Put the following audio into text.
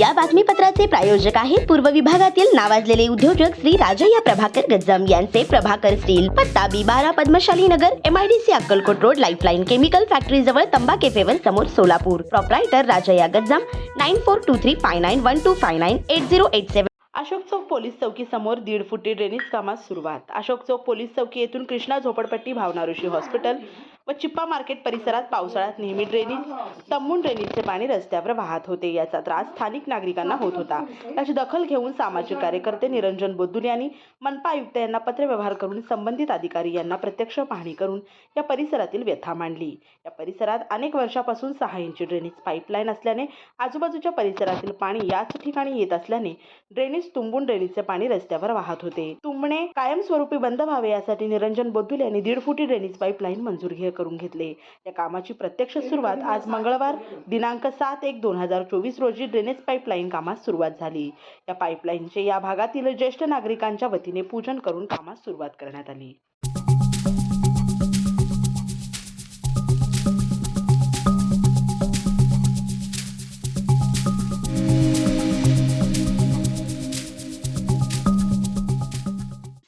या बातमीपत्राचे प्रायोजक आहेत पूर्व विभागातील नावाजलेले उद्योजक श्री राजय्या प्रभाकर गज्जम यांचे प्रभाकर स्टील पत्ता बी बारा Padmashali Nagar MIDC Akkalkot road lifeline chemical factory जवळ तंबा केफेवर समोर Solapur. Proprietor Rajayya Gajjam nine four two three five nine one two five nine eight zero eight seven Ashok Chowk police चौकी समोर दीड फुटी ड्रेनेज कामास सुरुवात. अशोक चौक पोलीस चौकी येथून कृष्णा झोपडपट्टी भावना ऋषी हॉस्पिटल व चिप्पा मार्केट परिसरात पावसाळ्यात नेहमी ड्रेनेज तंबून ड्रेनेजचे पाणी रस्त्यावर वाहत होते. याचा त्रास स्थानिक नागरिकांना होत होता. याची दखल घेऊन सामाजिक कार्यकर्ते निरंजन बोद्दुल यांनी मनपा आयुक्त यांना पत्रव्यवहार करून संबंधित अधिकारी यांना प्रत्यक्ष पाहणी करून या परिसरातील व्यथा मांडली. या परिसरात अनेक वर्षापासून सहा इंची ड्रेनेज पाईपलाईन असल्याने आजूबाजूच्या परिसरातील पाणी याच ठिकाणी येत असल्याने ड्रेनेज तुंबून ड्रेनेजचे पाणी रस्त्यावर वाहत होते. तुंबणे कायमस्वरूपी बंद व्हावे यासाठी निरंजन बोद्दुल यांनी दीड फुटी ड्रेनेज पाईपलाईन मंजूर घे करून घेतले. या कामाची प्रत्यक्ष सुरुवात आज मंगळवार दिनांक सात एक दोन हजार चोवीस रोजी ड्रेनेज पाईपलाईन कामास सुरुवात झाली. या पाईपलाईनचे या भागातील ज्येष्ठ नागरिकांच्या वतीने पूजन करून कामास सुरुवात करण्यात आली.